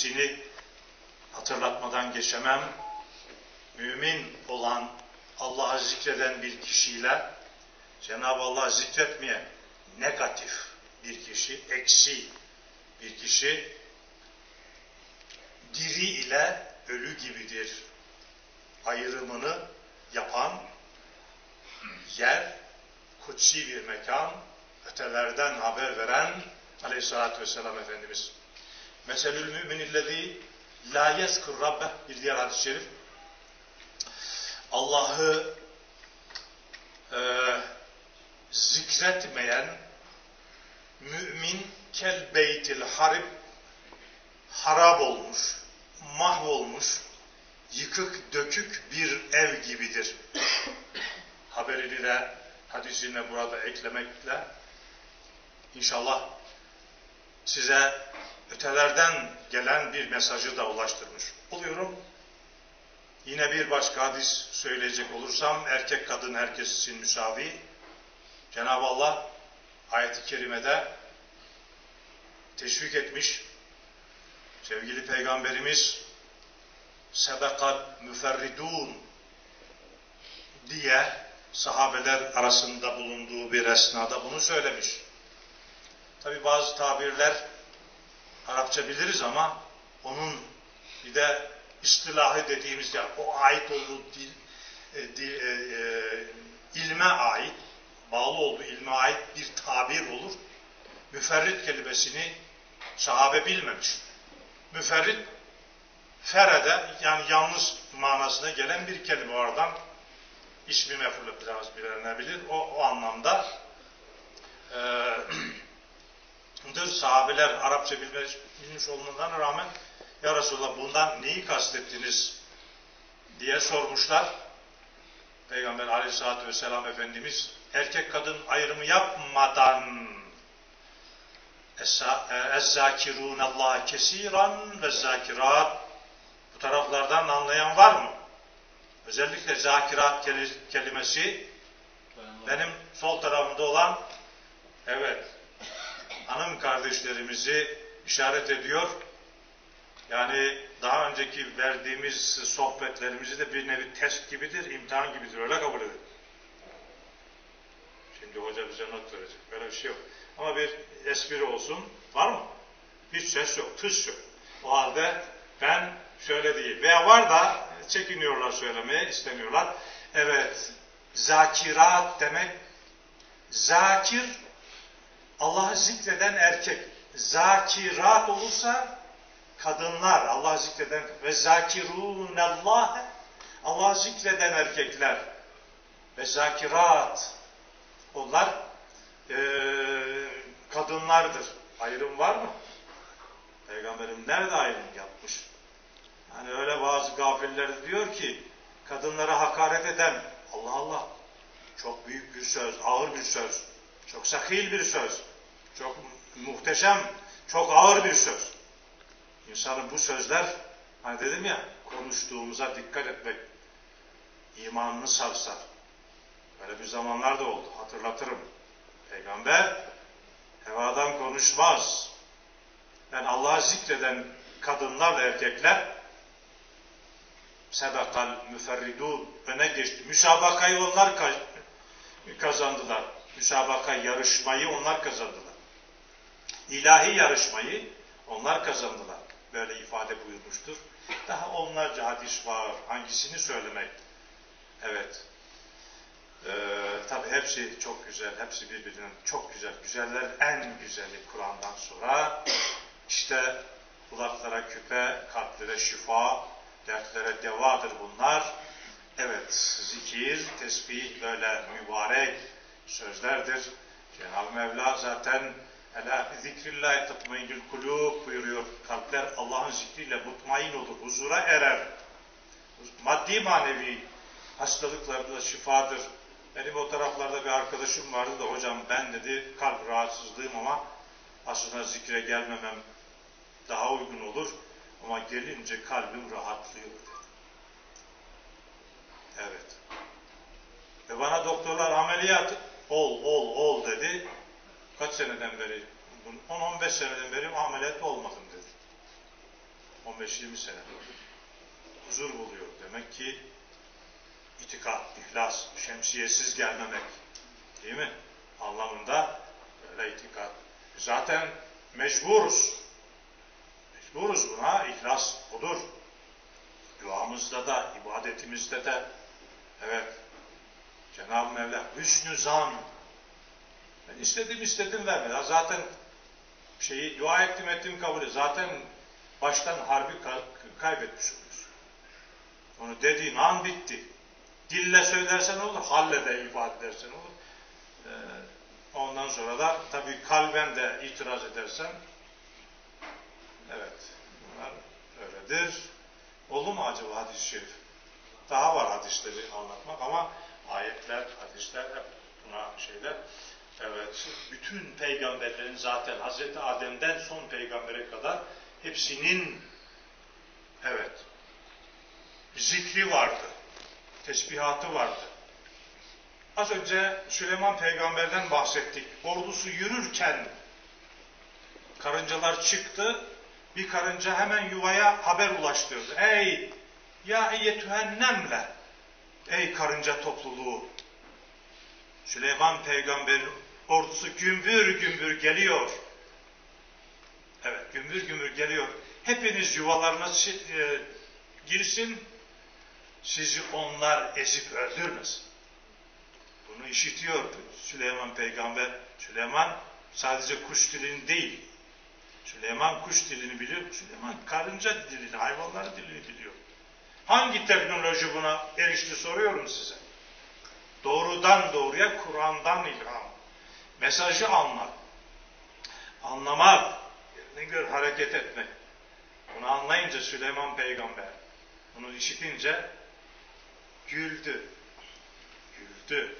hadisini hatırlatmadan geçemem. Mümin olan Allah'ı zikreden bir kişiyle Cenab-ı Allah zikretmeye negatif bir kişi, eksi bir kişi diri ile ölü gibidir. Ayrımını yapan yer, kutsi bir mekan, ötelerden haber veren aleyhissalatü vesselam Efendimiz. Meselül müminillezî la yezkur rabbe bir diğer hadis-i şerif. Allah'ı e, zikretmeyen mümin kel beytil harib harap olmuş, mahvolmuş, yıkık dökük bir ev gibidir. Haberini de hadisine burada eklemekle inşallah size ötelerden gelen bir mesajı da ulaştırmış oluyorum. Yine bir başka hadis söyleyecek olursam erkek kadın herkes için müsavi. Cenab-ı Allah ayet-i kerimede teşvik etmiş. Sevgili Peygamberimiz sebekal müferridun diye sahabeler arasında bulunduğu bir esnada bunu söylemiş. Tabi bazı tabirler Arapça biliriz ama onun bir de istilahı dediğimiz ya o ait olduğu dil, e, dil e, e, ilme ait, bağlı olduğu ilme ait bir tabir olur. Müferrit kelimesini sahabe bilmemiş. Müferrit ferede yani yalnız manasına gelen bir kelime oradan ismi mefulü biraz bilenebilir. O, o anlamda e, dır. sahabeler Arapça bilmiş, bilmiş olmalarına rağmen Ya Resulallah bundan neyi kastettiniz diye sormuşlar. Peygamber aleyhissalatü vesselam Efendimiz erkek kadın ayrımı yapmadan Ezzakirûnallâhe e, kesiran ve zakirat bu taraflardan anlayan var mı? Özellikle zakirat kelimesi benim sol tarafımda olan evet hanım kardeşlerimizi işaret ediyor. Yani daha önceki verdiğimiz sohbetlerimizi de bir nevi test gibidir, imtihan gibidir. Öyle kabul edin. Şimdi hoca bize not verecek. Böyle bir şey yok. Ama bir espri olsun. Var mı? Hiç ses yok, tıs yok. O halde ben şöyle değil. Veya var da çekiniyorlar söylemeye, istemiyorlar. Evet, zakirat demek, zakir, Allah'ı zikreden erkek. Zakirat olursa kadınlar, Allah'ı zikreden ve zakirûnallâhe Allah'ı zikreden erkekler ve zakirat onlar e, kadınlardır. Ayrım var mı? Peygamberim nerede ayrım yapmış? Yani öyle bazı gafiller diyor ki kadınlara hakaret eden Allah Allah çok büyük bir söz, ağır bir söz, çok sakil bir söz, çok muhteşem, çok ağır bir söz. İnsanın bu sözler hani dedim ya konuştuğumuza dikkat etmek imanını sarsar. Böyle bir zamanlar da oldu. Hatırlatırım. Peygamber hevadan konuşmaz. Yani Allah'ı zikreden kadınlar ve erkekler sebekal müferridun öne geçti. Müsabakayı onlar kazandılar. Müsabaka yarışmayı onlar kazandılar. İlahi yarışmayı onlar kazandılar. Böyle ifade buyurmuştur. Daha onlarca hadis var. Hangisini söylemek? Evet. Ee, tabi hepsi çok güzel, hepsi birbirinden çok güzel. Güzeller en güzeli Kur'an'dan sonra. İşte kulaklara küpe, kalplere şifa, dertlere devadır bunlar. Evet, zikir, tesbih böyle mübarek sözlerdir. Cenab-ı Mevla zaten Ela zikrillahi tatmainül kulub buyuruyor. Kalpler Allah'ın zikriyle mutmain olur, huzura erer. Maddi manevi hastalıklarda şifadır. Benim o taraflarda bir arkadaşım vardı da hocam ben dedi kalp rahatsızlığım ama aslında zikre gelmemem daha uygun olur. Ama gelince kalbim rahatlıyor. Evet. Ve bana doktorlar ameliyat ol, ol, ol dedi. Kaç seneden beri? 10-15 seneden beri ameliyatlı olmadım dedi. 15-20 sene. Huzur buluyor. Demek ki itikat, ihlas, şemsiyesiz gelmemek değil mi? Anlamında böyle itikat. Zaten mecburuz. Mecburuz buna. İhlas odur. Duamızda da, ibadetimizde de evet Cenab-ı Mevla hüsnü zan istedim istedim vermedi. Zaten şeyi dua ettim ettim kabul et. Zaten baştan harbi kaybetmiş oluyorsun. Onu dediğin an bitti. Dille söylersen olur, halle de ifade edersen olur. Ee, ondan sonra da tabii kalben de itiraz edersen evet bunlar öyledir. Oldu mu acaba hadis-i şerif? Daha var hadisleri anlatmak ama ayetler, hadisler hep buna şeyler. Evet, bütün peygamberlerin zaten Hazreti Adem'den son peygambere kadar hepsinin evet zikri vardı. Tesbihatı vardı. Az önce Süleyman peygamberden bahsettik. Ordusu yürürken karıncalar çıktı. Bir karınca hemen yuvaya haber ulaştırdı. Ey ya eyyetühen ey karınca topluluğu Süleyman peygamberin ordusu gümbür gümbür geliyor. Evet gümbür gümbür geliyor. Hepiniz yuvalarına e, girsin sizi onlar ezip öldürmesin. Bunu işitiyor Süleyman peygamber. Süleyman sadece kuş dilini değil. Süleyman kuş dilini biliyor. Süleyman karınca dilini, hayvanların dilini biliyor. Hangi teknoloji buna erişti soruyorum size. Doğrudan doğruya Kur'an'dan ilham. Mesajı almak. Anlamak. Yerine göre hareket etmek. Bunu anlayınca Süleyman peygamber, bunu işitince güldü. Güldü.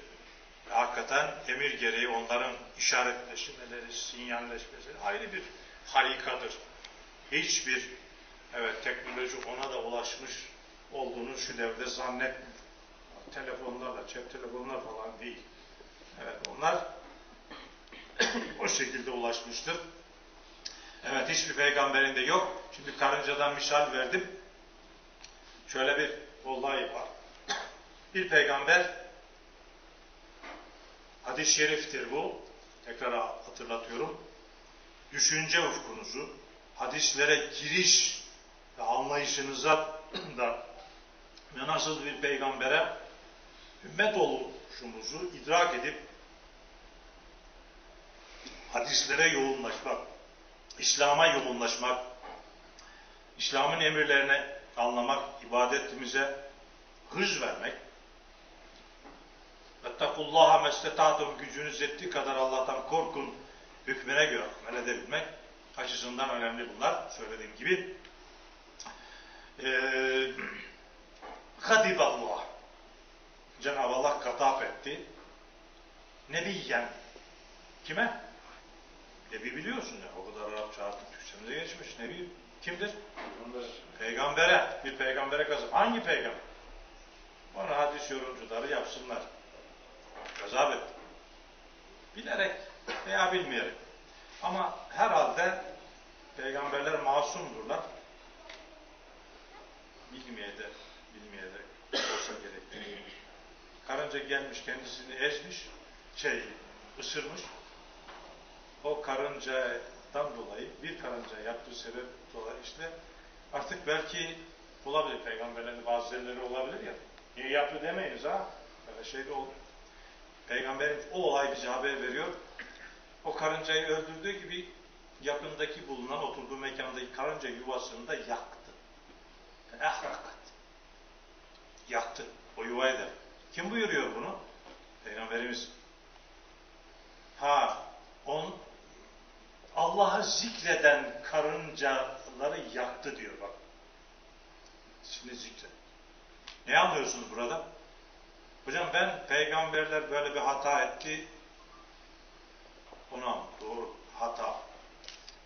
Ve hakikaten emir gereği onların işaretleşmeleri, sinyalleşmeleri ayrı bir harikadır. Hiçbir evet teknoloji ona da ulaşmış olduğunu şu devirde zannetmiyor. Telefonlarla, cep telefonlar falan değil. Evet onlar o şekilde ulaşmıştır. Evet hiçbir peygamberin de yok. Şimdi karıncadan misal verdim. Şöyle bir olay var. Bir peygamber hadis-i şeriftir bu. Tekrar hatırlatıyorum. Düşünce ufkunuzu, hadislere giriş ve anlayışınıza da ve nasıl bir peygambere ümmet oluşumuzu idrak edip hadislere yoğunlaşmak, İslam'a yoğunlaşmak, İslam'ın emirlerine anlamak, ibadetimize hız vermek, Vettekullaha mestetatum gücünüz ettiği kadar Allah'tan korkun hükmüne göre amel edebilmek açısından önemli bunlar. Söylediğim gibi. Ee, Hadiballah. Cenab-ı Allah katap etti. Nebiyyen. Kime? Nebi biliyorsun ya. O kadar Arapça artık Türkçemize geçmiş. Nebi kimdir? Peygamber. Peygambere. Bir peygambere kazan. Hangi peygamber? Onu hadis yorumcuları yapsınlar. Gazap etti. Bilerek veya bilmeyerek. Ama herhalde peygamberler masumdurlar. Bilmeye de, bilmeye de olsa gerek. Karınca gelmiş kendisini ezmiş, şey, ısırmış. O karıncadan dolayı, bir karınca yaptığı sebep dolayı işte artık belki olabilir peygamberlerin bazıları olabilir ya. Niye yaptı demeyiniz ha? Böyle şey de olur. Peygamberin o olay bize haber veriyor. O karıncayı öldürdüğü gibi yakındaki bulunan oturduğu mekandaki karınca yuvasını da yaktı. Ehrakat. Yaktı. O yuvayı da. Kim buyuruyor bunu? Peygamberimiz. Ha, on Allah'ı zikreden karıncaları yaktı diyor bak. Şimdi zikret. Ne anlıyorsunuz burada? Hocam ben peygamberler böyle bir hata etti. Ona doğru hata.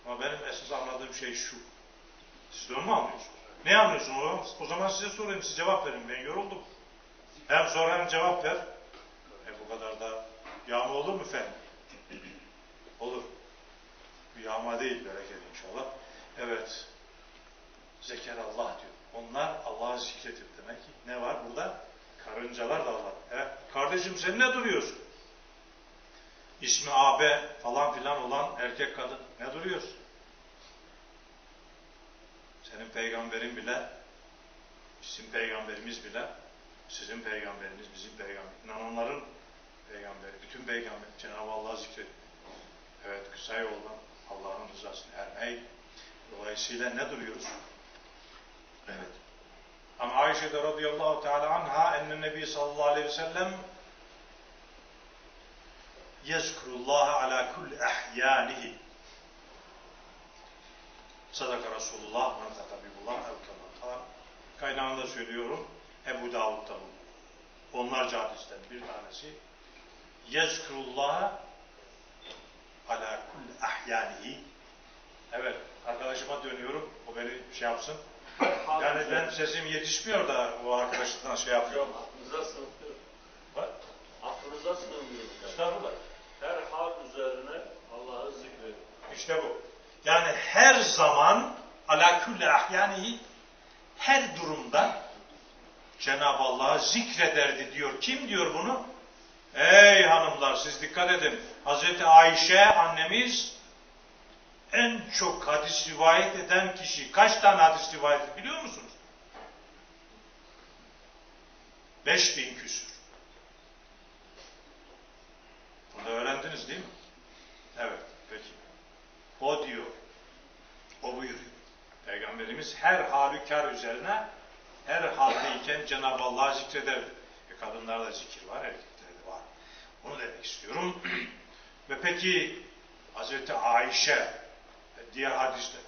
Ama benim esas anladığım şey şu. Siz de onu mu anlıyorsunuz? Ne anlıyorsunuz? O zaman size sorayım. Siz cevap verin. Ben yoruldum. Hem sor hem cevap ver. E bu kadar da Yağma olur mu efendim? Olur. Yağma değil bereket inşallah. Evet. Zeker Allah diyor. Onlar Allah'ı zikredir demek ki. Ne var burada? Karıncalar da Allah. Evet. Kardeşim sen ne duruyorsun? İsmi AB falan filan olan erkek kadın. Ne duruyorsun? Senin peygamberin bile, bizim peygamberimiz bile, sizin peygamberiniz, bizim peygamber, inananların peygamberi, bütün peygamber, Cenab-ı Allah zikret. Evet, kısa yoldan Allah'ın rızasını ermeyi. Dolayısıyla ne duruyoruz? Evet. Ama Ayşe de radıyallahu teala anha enne nebi sallallahu aleyhi ve sellem yezkurullaha ala kulli ahyanihi Sadaka Resulullah men katabibullah ev kema Kaynağında söylüyorum. Ebu Davud'da bu. Onlarca hadisten bir tanesi. Yezkurullaha ala kulli ahyanihi Evet, arkadaşıma dönüyorum. O beni şey yapsın. Yani ben sesim yetişmiyor da o arkadaşından şey yapıyor. Yok, aklınıza sığmıyor. Bak, Aklınıza sığmıyor. Estağfurullah. Her hal üzerine Allah'ı zikredin. İşte bu. Yani her zaman ala kulli ahyanihi her durumda Cenab-ı Allah'ı zikrederdi diyor. Kim diyor bunu? Ey hanımlar siz dikkat edin. Hazreti Ayşe annemiz en çok hadis rivayet eden kişi. Kaç tane hadis rivayet biliyor musunuz? 5000 küsür. Bunu öğrendiniz değil mi? Evet, peki. O diyor, o buyuruyor. Peygamberimiz her halükar üzerine her haldeyken Cenab-ı Allah'ı zikreder. E kadınlarda zikir var, var. Onu demek istiyorum. Ve peki Hazreti Ayşe diğer hadiste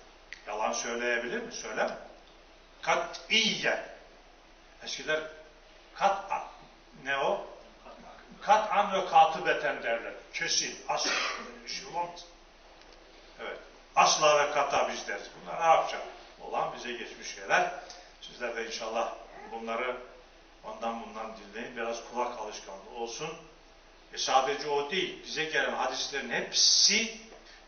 yalan söyleyebilir mi? Söyler mi? Kat'iyen. Eskiler kat'an. Ne o? Kat'an ve katıbeten derler. Kesin, asla. Böyle bir şey. Evet. Asla ve kata biz deriz. Bunlar yapacak? Olan bize geçmiş şeyler. Sizler de inşallah bunları ondan bundan dinleyin. Biraz kulak alışkanlığı olsun. E sadece o değil. Bize gelen hadislerin hepsi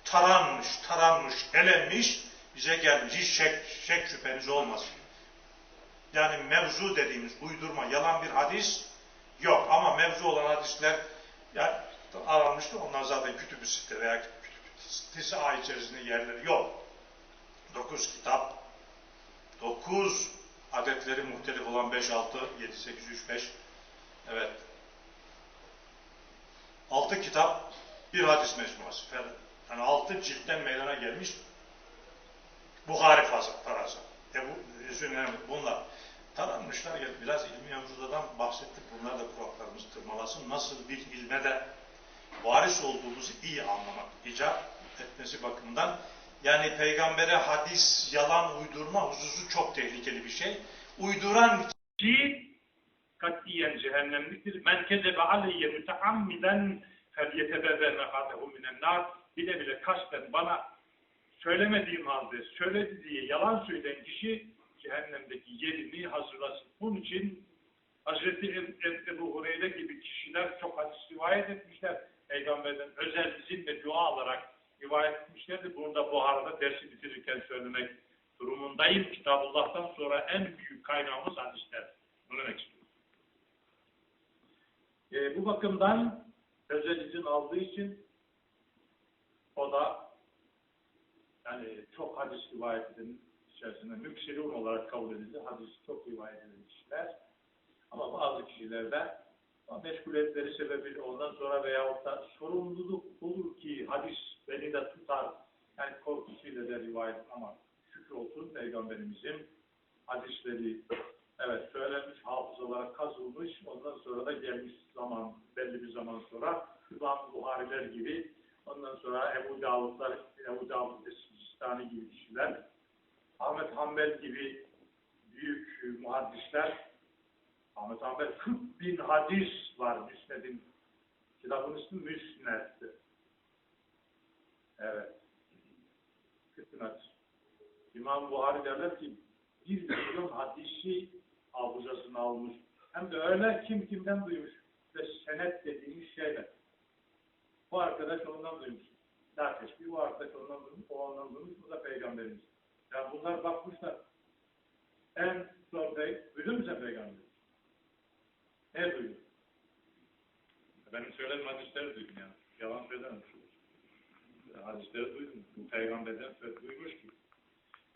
taranmış, taranmış, elenmiş, bize gelmiş. Hiç şek, şek şüpheniz olmasın. Yani mevzu dediğimiz uydurma, yalan bir hadis yok. Ama mevzu olan hadisler yani aranmıştı. Onlar zaten kütüb-ü veya kütüb-ü içerisinde yerleri yok. Dokuz kitap, dokuz adetleri muhtelif olan 5, 6, 7, 8, 3, 5 evet altı kitap bir hadis mecmuası. Yani altı ciltten meydana gelmiş Buhari tarazı. Ebu Üzünen bunlar taranmışlar. Ya biraz ilmi mevzudan bahsettik. Bunlar da kulaklarımız tırmalasın. Nasıl bir ilme de varis olduğumuzu iyi anlamak icap etmesi bakımından yani peygambere hadis, yalan uydurma hususu çok tehlikeli bir şey. Uyduran kişi katiyen cehennemliktir. Men kezebe aleyye müteammiden felyetebebe mekatehu minen nar. Bile bile kasten bana söylemediğim halde söyledi diye yalan söyleyen kişi cehennemdeki yerini hazırlasın. Bunun için Hazreti Ebu Hureyre gibi kişiler çok hadis rivayet etmişler. Peygamberden özel izin ve dua alarak rivayet etmişlerdi. Bunu da Buhara'da dersi bitirirken söylemek durumundayım. Kitabullah'tan sonra en büyük kaynağımız hadisler. Bunu demek istiyorum. E, bu bakımdan özel izin aldığı için o da yani çok hadis rivayet eden içerisinde müksirun olarak kabul edildi. Hadis çok rivayet eden kişiler. Ama bazı kişilerde meşguliyetleri sebebiyle ondan sonra veyahut da sorumluluk olur ki hadis beni de tutar. Yani korkusuyla da rivayet ama şükür olsun Peygamberimizin hadisleri evet söylenmiş, hafızalara kazılmış, ondan sonra da gelmiş zaman, belli bir zaman sonra İmam Buhariler gibi, ondan sonra Ebu Davudlar, Ebu Davud Sistani gibi kişiler, Ahmet Hanbel gibi büyük muhaddisler, Ahmet Hanbel 40 bin hadis var Müsned'in. Kitabın ismi Müsned'dir. Evet. 40 bin hadis. İmam Buhari derler ki bir milyon hadisi hafızasını almış. Hem de öyle kim kimden duymuş ve senet dediğimiz şeyler. arkadaş ondan duymuş. La teşbih, o arkadaş ondan duymuş, o ondan duymuş, bu da peygamberimiz. Yani bunlar bakmışlar. En son pey, duydun mu sen peygamberi? Ne duydun? Benim söylediğim hadisleri duydum yani. Yalan söylemem. Hadisleri duydum. Bu peygamberden duymuş ki.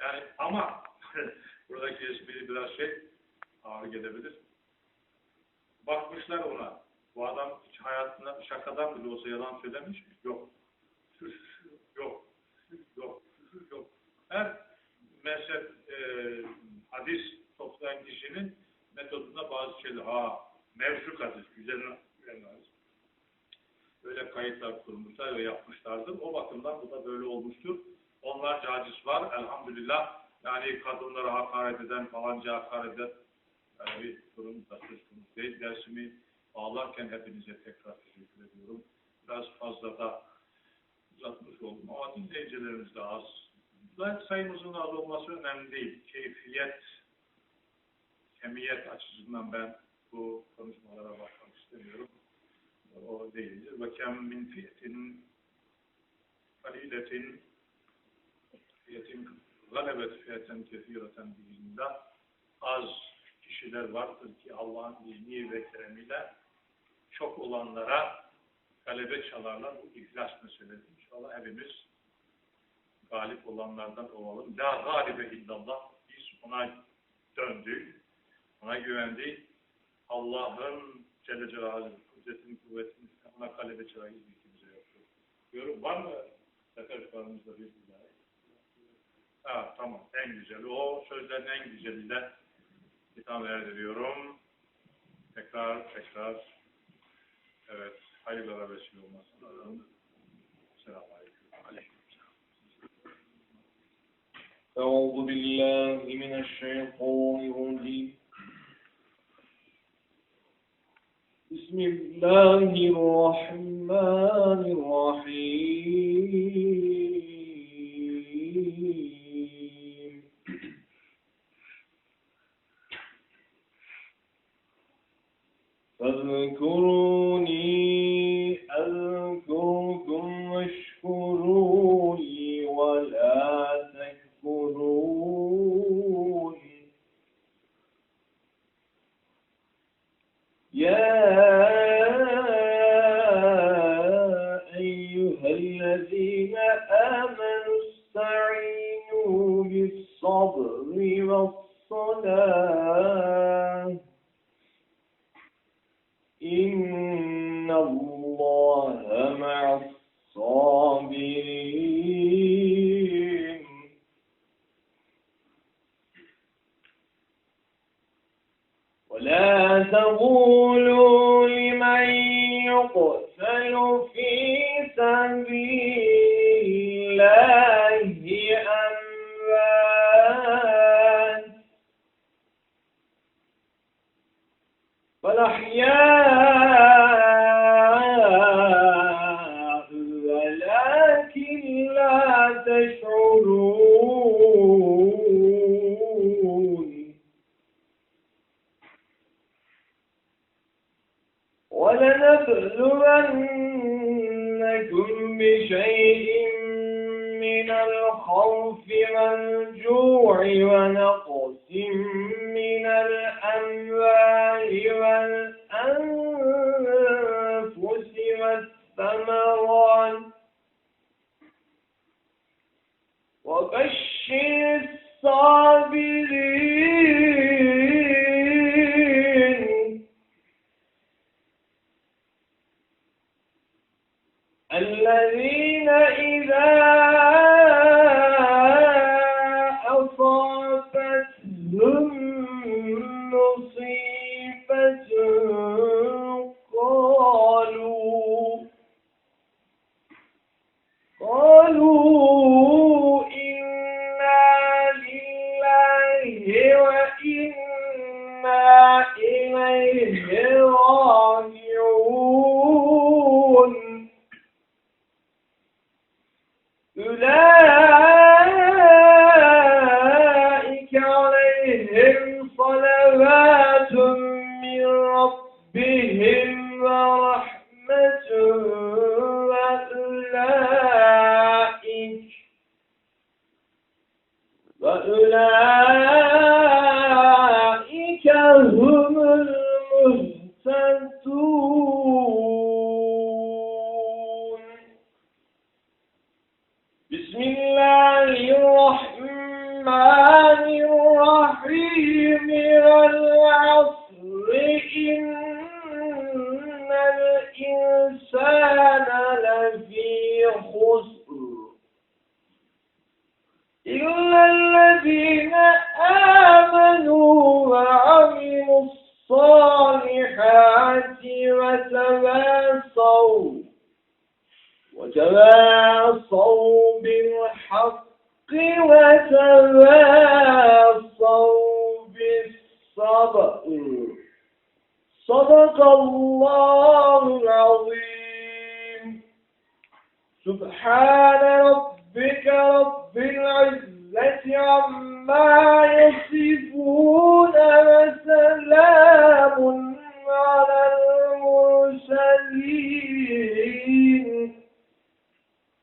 Yani ama buradaki espri biraz şey gelebilir. Bakmışlar ona. Bu adam hiç hayatında şakadan bile olsa yalan söylemiş mi? Yok. Yok. Yok. Yok. Her mezhep e, hadis toplayan kişinin metodunda bazı şeyler. Ha, mevzu hadis, güzel, hadis. Böyle kayıtlar kurmuşlar ve yapmışlardır. O bakımdan bu da böyle olmuştur. Onlarca hadis var. Elhamdülillah. Yani kadınlara hakaret eden, falanca hakaret eden da söz konusu değil. Dersimi bağlarken hepinize tekrar teşekkür ediyorum. Biraz fazla da uzatmış oldum ama dinleyicilerimiz de az. Zaten sayımızın az olması önemli değil. Keyfiyet, kemiyet açısından ben bu konuşmalara bakmak istemiyorum. O değildir. Ve kem min fiyetin kaliletin fiyetin galebet fiyeten kefireten biiznillah az kişiler vardır ki Allah'ın izni ve keremiyle çok olanlara galebe çalarlar. Bu ihlas meselesi. İnşallah hepimiz galip olanlardan olalım. La galibe illallah. Biz ona döndük. Ona güvendik. Allah'ın Celle Celaluhu kudretini, kuvvetini ona galebe çalağı hiçbir kimse yoktur. Yorum var mı? Repertuarımızda bir ilahi. Ha, tamam. En güzeli. O sözlerin en güzeliyle hitap erdiriyorum. Tekrar, tekrar. Evet. Hayırlara vesile olmasın. Selamun Aleyküm. أعوذ بالله من الشيطان الرجيم بسم الله الرحمن الرحيم فاذكروني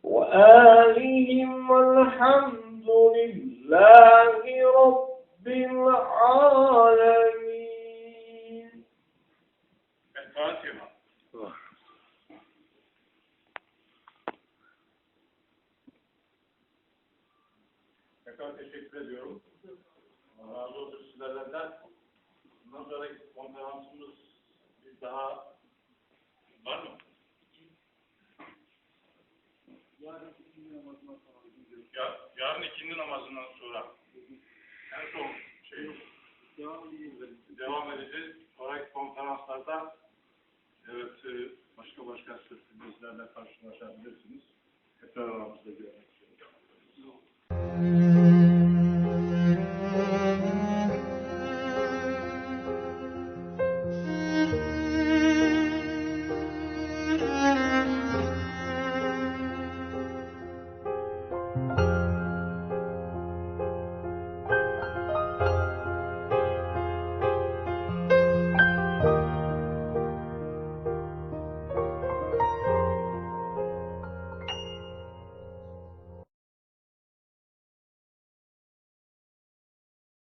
وآلهم والحمد لله رب العالمين. Tekrar teşekkür ediyorum. Razı olsun sizlerden. Daha var mı? Yarın ikindi namazından sonra. Ya, yarın ikindi namazından sonra. En son şey. Devam edeceğiz. Devam edeceğiz.